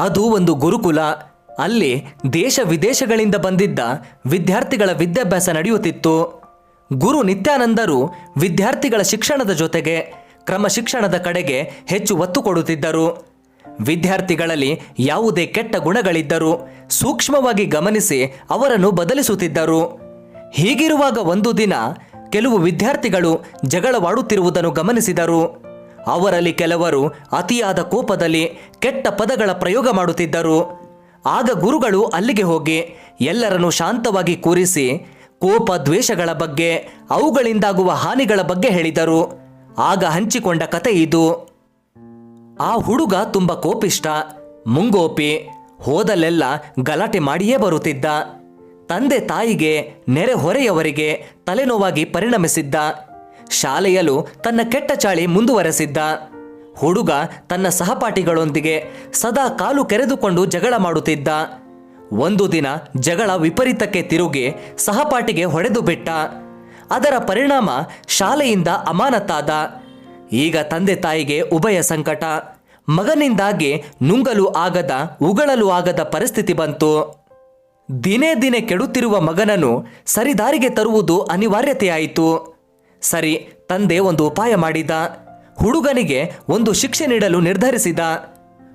ಅದು ಒಂದು ಗುರುಕುಲ. ಅಲ್ಲಿ ದೇಶ ವಿದೇಶಗಳಿಂದ ಬಂದಿದ್ದ ವಿದ್ಯಾರ್ಥಿಗಳ ವಿದ್ಯಾಭ್ಯಾಸ ನಡೆಯುತ್ತಿತ್ತು. ಗುರು ನಿತ್ಯಾನಂದರು ವಿದ್ಯಾರ್ಥಿಗಳ ಶಿಕ್ಷಣದ ಜೊತೆಗೆ ಕ್ರಮ ಶಿಕ್ಷಣದ ಕಡೆಗೆ ಹೆಚ್ಚು ಒತ್ತು ಕೊಡುತ್ತಿದ್ದರು. ವಿದ್ಯಾರ್ಥಿಗಳಲ್ಲಿ ಯಾವುದೇ ಕೆಟ್ಟ ಗುಣಗಳಿದ್ದರೂ ಸೂಕ್ಷ್ಮವಾಗಿ ಗಮನಿಸಿ ಅವರನ್ನು ಬದಲಿಸುತ್ತಿದ್ದರು. ಹೀಗಿರುವಾಗ ಒಂದು ದಿನ ಕೆಲವು ವಿದ್ಯಾರ್ಥಿಗಳು ಜಗಳವಾಡುತ್ತಿರುವುದನ್ನು ಗಮನಿಸಿದರು. ಅವರಲ್ಲಿ ಕೆಲವರು ಅತಿಯಾದ ಕೋಪದಲ್ಲಿ ಕೆಟ್ಟ ಪದಗಳ ಪ್ರಯೋಗ ಮಾಡುತ್ತಿದ್ದರು. ಆಗ ಗುರುಗಳು ಅಲ್ಲಿಗೆ ಹೋಗಿ ಎಲ್ಲರನ್ನು ಶಾಂತವಾಗಿ ಕೂರಿಸಿ ಕೋಪ ದ್ವೇಷಗಳ ಬಗ್ಗೆ, ಅವುಗಳಿಂದಾಗುವ ಹಾನಿಗಳ ಬಗ್ಗೆ ಹೇಳಿದರು. ಆಗ ಹಂಚಿಕೊಂಡ ಕತೆ ಇದು. ಆ ಹುಡುಗ ತುಂಬ ಕೋಪಿಷ್ಟ ಮುಂಗೋಪಿ ಹೋದಲ್ಲೆಲ್ಲ ಗಲಾಟೆ ಮಾಡಿಯೇ ಬರುತ್ತಿದ್ದ. ತಂದೆ ತಾಯಿಗೆ ನೆರೆಹೊರೆಯವರಿಗೆ ತಲೆನೋವಾಗಿ ಪರಿಣಮಿಸಿದ್ದ. ಶಾಲೆಯಲ್ಲೂ ತನ್ನ ಕೆಟ್ಟ ಚಾಳಿ ಮುಂದುವರೆಸಿದ್ದ. ಹುಡುಗ ತನ್ನ ಸಹಪಾಠಿಗಳೊಂದಿಗೆ ಸದಾ ಕಾಲು ಕೆರೆದುಕೊಂಡು ಜಗಳ ಮಾಡುತ್ತಿದ್ದ. ಒಂದು ದಿನ ಜಗಳ ವಿಪರೀತಕ್ಕೆ ತಿರುಗಿ ಸಹಪಾಠಿಗೆ ಹೊಡೆದು ಬಿಟ್ಟ. ಅದರ ಪರಿಣಾಮ ಶಾಲೆಯಿಂದ ಅಮಾನತಾದ. ಈಗ ತಂದೆ ತಾಯಿಗೆ ಉಭಯ ಸಂಕಟ. ಮಗನಿಂದಾಗಿ ನುಂಗಲು ಆಗದ, ಉಗಳಲು ಆಗದ ಪರಿಸ್ಥಿತಿ ಬಂತು. ದಿನೇ ದಿನೇ ಕೆಡುತ್ತಿರುವ ಮಗನನ್ನು ಸರಿದಾರಿಗೆ ತರುವುದು ಅನಿವಾರ್ಯತೆಯಾಯಿತು. ಸರಿ, ತಂದೆ ಒಂದು ಉಪಾಯ ಮಾಡಿದ. ಹುಡುಗನಿಗೆ ಒಂದು ಶಿಕ್ಷೆ ನೀಡಲು ನಿರ್ಧರಿಸಿದ.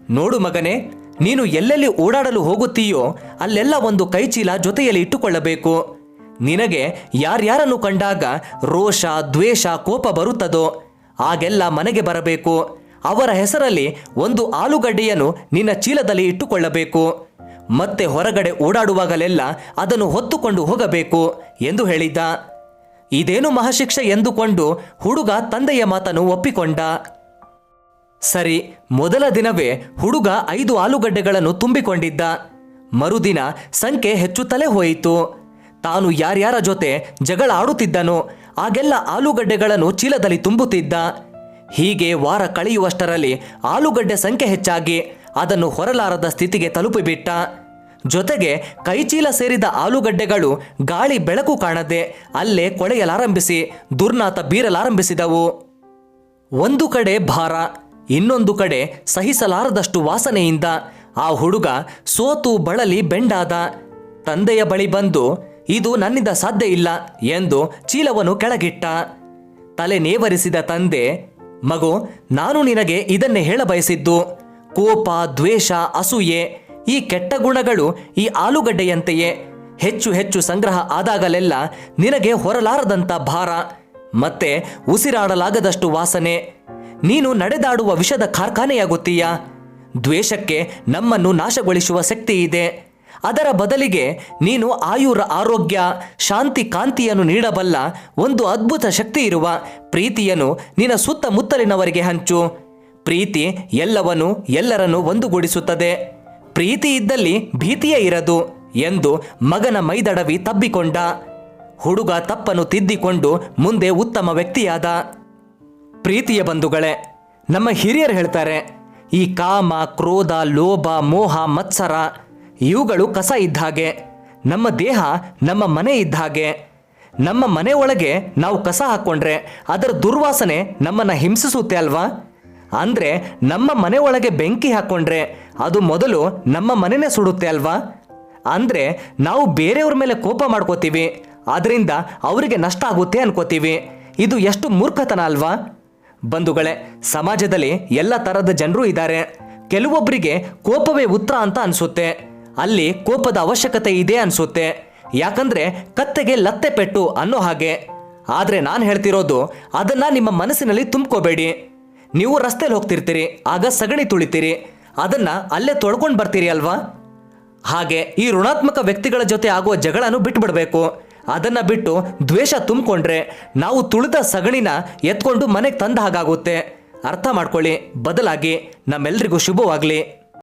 ನೋಡು ಮಗನೇ, ನೀನು ಎಲ್ಲೆಲ್ಲಿ ಓಡಾಡಲು ಹೋಗುತ್ತೀಯೋ, ಅಲ್ಲೆಲ್ಲ ಒಂದು ಕೈಚೀಲ ಜೊತೆಯಲ್ಲಿ ಇಟ್ಟುಕೊಳ್ಳಬೇಕು. ನಿನಗೆ ಯಾರ್ಯಾರನ್ನು ಕಂಡಾಗ ರೋಷ, ದ್ವೇಷ, ಕೋಪ ಬರುತ್ತದೋ, ಆಗೆಲ್ಲ ಮನೆಗೆ ಬರಬೇಕು. ಅವರ ಹೆಸರಲ್ಲಿ ಒಂದು ಆಲೂಗಡ್ಡೆಯನ್ನು ನಿನ್ನ ಚೀಲದಲ್ಲಿ ಇಟ್ಟುಕೊಳ್ಳಬೇಕು. ಮತ್ತೆ ಹೊರಗಡೆ ಓಡಾಡುವಾಗಲೆಲ್ಲ ಅದನ್ನು ಹೊತ್ತುಕೊಂಡು ಹೋಗಬೇಕು ಎಂದು ಹೇಳಿದ್ದ ಇದೇನು ಮಹಾಶಿಕ್ಷೆ ಎಂದುಕೊಂಡು ಹುಡುಗ ತಂದೆಯ ಮಾತನ್ನು ಒಪ್ಪಿಕೊಂಡ? ಸರಿ, ಮೊದಲ ದಿನವೇ ಹುಡುಗ ಐದು ಆಲೂಗಡ್ಡೆಗಳನ್ನು ತುಂಬಿಕೊಂಡಿದ್ದ. ಮರುದಿನ ಸಂಖ್ಯೆ ಹೆಚ್ಚುತ್ತಲೇ ಹೋಯಿತು. ತಾನು ಯಾರ್ಯಾರ ಜೊತೆ ಜಗಳ ಆಡುತ್ತಿದ್ದನೋ ಆಗೆಲ್ಲ ಆಲೂಗಡ್ಡೆಗಳನ್ನು ಚೀಲದಲ್ಲಿ ತುಂಬುತ್ತಿದ್ದ. ಹೀಗೆ ವಾರ ಕಳೆಯುವಷ್ಟರಲ್ಲಿ ಆಲೂಗಡ್ಡೆ ಸಂಖ್ಯೆ ಹೆಚ್ಚಾಗಿ ಅದನ್ನು ಹೊರಲಾರದ ಸ್ಥಿತಿಗೆ ತಲುಪಿಬಿಟ್ಟ. ಜೊತೆಗೆ ಕೈಚೀಲ ಸೇರಿದ ಆಲೂಗಡ್ಡೆಗಳು ಗಾಳಿ ಬೆಳಕು ಕಾಣದೆ ಅಲ್ಲೇ ಕೊಳೆಯಲಾರಂಭಿಸಿ ದುರ್ನಾತ ಬೀರಲಾರಂಭಿಸಿದವು. ಒಂದು ಕಡೆ ಭಾರ, ಇನ್ನೊಂದು ಕಡೆ ಸಹಿಸಲಾರದಷ್ಟು ವಾಸನೆಯಿಂದ ಆ ಹುಡುಗ ಸೋತು ಬಳಲಿ ಬೆಂಡಾದ. ತಂದೆಯ ಬಳಿ ಬಂದು, ಇದು ನನ್ನಿಂದ ಸಾಧ್ಯ ಇಲ್ಲ ಎಂದು ಚೀಲವನ್ನು ಕೆಳಗಿಟ್ಟ. ತಲೆ ನೇವರಿಸಿದ ತಂದೆ, ಮಗು, ನಾನು ನಿನಗೆ ಇದನ್ನೇ ಹೇಳಬಯಸಿದ್ದು. ಕೋಪ, ದ್ವೇಷ, ಅಸೂಯೆ ಈ ಕೆಟ್ಟ ಗುಣಗಳು ಈ ಆಲೂಗಡ್ಡೆಯಂತೆಯೇ. ಹೆಚ್ಚು ಹೆಚ್ಚು ಸಂಗ್ರಹ ಆದಾಗಲೆಲ್ಲ ನಿನಗೆ ಹೊರಲಾರದಂಥ ಭಾರ. ಮತ್ತೆ ಉಸಿರಾಡಲಾಗದಷ್ಟು ವಾಸನೆ. ನೀನು ನಡೆದಾಡುವ ವಿಷದ ಕಾರ್ಖಾನೆಯಾಗುತ್ತೀಯ? ದ್ವೇಷಕ್ಕೆ ನಮ್ಮನ್ನು ನಾಶಗೊಳಿಸುವ ಶಕ್ತಿ ಇದೆ ಅದರ ಬದಲಿಗೆ ನೀನು ಆಯುರ ಆರೋಗ್ಯ, ಶಾಂತಿ ಕಾಂತಿಯನ್ನು ನೀಡಬಲ್ಲ ಒಂದು ಅದ್ಭುತ ಶಕ್ತಿ ಇರುವ ಪ್ರೀತಿಯನ್ನು ನಿನ್ನ ಸುತ್ತಮುತ್ತಲಿನವರಿಗೆ ಹಂಚು. ಪ್ರೀತಿ ಎಲ್ಲವನ್ನು ಎಲ್ಲರನ್ನು ಒಂದುಗೂಡಿಸುತ್ತದೆ. ಪ್ರೀತಿ ಇದ್ದಲ್ಲಿ ಭೀತಿಯೇ ಇರದು ಎಂದು ಮಗನ ಮೈದಡವಿ ತಬ್ಬಿಕೊಂಡ. ಹುಡುಗ ತಪ್ಪನ್ನು ತಿದ್ದಿಕೊಂಡು ಮುಂದೆ ಉತ್ತಮ ವ್ಯಕ್ತಿಯಾದ. ಪ್ರೀತಿಯ ಬಂಧುಗಳೇ, ನಮ್ಮ ಹಿರಿಯರು ಹೇಳ್ತಾರೆ, ಈ ಕಾಮ, ಕ್ರೋಧ, ಲೋಭ, ಮೋಹ, ಮತ್ಸರ, ಇವುಗಳು ಕಸ ಇದ್ದ ಹಾಗೆ, ನಮ್ಮ ದೇಹ ನಮ್ಮ ಮನೆ ಇದ್ದ ಹಾಗೆ, ನಮ್ಮ ಮನೆ ಒಳಗೆ ನಾವು ಕಸ ಹಾಕ್ಕೊಂಡ್ರೆ ಅದರ ದುರ್ವಾಸನೆ ನಮ್ಮನ್ನು ಹಿಂಸಿಸುತ್ತೆ ಅಲ್ವಾ? ಅಂದರೆ ನಮ್ಮ ಮನೆ ಒಳಗೆ ಬೆಂಕಿ ಹಾಕ್ಕೊಂಡ್ರೆ ಅದು ಮೊದಲು ನಮ್ಮ ಮನೆನೇ ಸುಡುತ್ತೆ ಅಲ್ವಾ? ಅಂದರೆ ನಾವು ಬೇರೆಯವ್ರ ಮೇಲೆ ಕೋಪ ಮಾಡ್ಕೋತೀವಿ ಅದರಿಂದ ಅವರಿಗೆ ನಷ್ಟ ಆಗುತ್ತೆ ಅನ್ಕೋತೀವಿ. ಇದು ಎಷ್ಟು ಮೂರ್ಖತನ ಅಲ್ವಾ? ಬಂಧುಗಳೇ, ಸಮಾಜದಲ್ಲಿ ಎಲ್ಲ ಥರದ ಜನರು ಇದ್ದಾರೆ. ಕೆಲವೊಬ್ಬರಿಗೆ ಕೋಪವೇ ಉತ್ತರ ಅಂತ ಅನಿಸುತ್ತೆ. ಅಲ್ಲಿ ಕೋಪದ ಅವಶ್ಯಕತೆ ಇದೆ ಅನಿಸುತ್ತೆ. ಯಾಕಂದರೆ ಕತ್ತೆಗೆ ಲತ್ತೆ ಪೆಟ್ಟು ಅನ್ನೋ ಹಾಗೆ. ಆದರೆ ನಾನು ಹೇಳ್ತಿರೋದು, ಅದನ್ನು ನಿಮ್ಮ ಮನಸ್ಸಿನಲ್ಲಿ ತುಂಬ್ಕೋಬೇಡಿ. ನೀವು ರಸ್ತೆಯಲ್ಲಿ ಹೋಗ್ತಿರ್ತೀರಿ, ಆಗ ಸಗಣಿ ತುಳಿತೀರಿ. ಅದನ್ನ ಅಲ್ಲೇ ತೊಳ್ಕೊಂಡು ಬರ್ತೀರಿ ಅಲ್ವಾ? ಹಾಗೆ ಈ ಋಣಾತ್ಮಕ ವ್ಯಕ್ತಿಗಳ ಜೊತೆ ಆಗುವ ಜಗಳನು ಬಿಡಬೇಕು ಅದನ್ನ ಬಿಟ್ಟು ದ್ವೇಷ ತುಂಬಿಕೊಂಡ್ರೆ ನಾವು ತುಳಿದ ಸಗಣಿನ ಎತ್ಕೊಂಡು ಮನೆಗೆ ತಂದ ಹಾಗಾಗುತ್ತೆ. ಅರ್ಥ ಮಾಡ್ಕೊಳ್ಳಿ, ಬದಲಾಗಿ ನಮ್ಮೆಲ್ರಿಗೂ ಶುಭವಾಗಲಿ.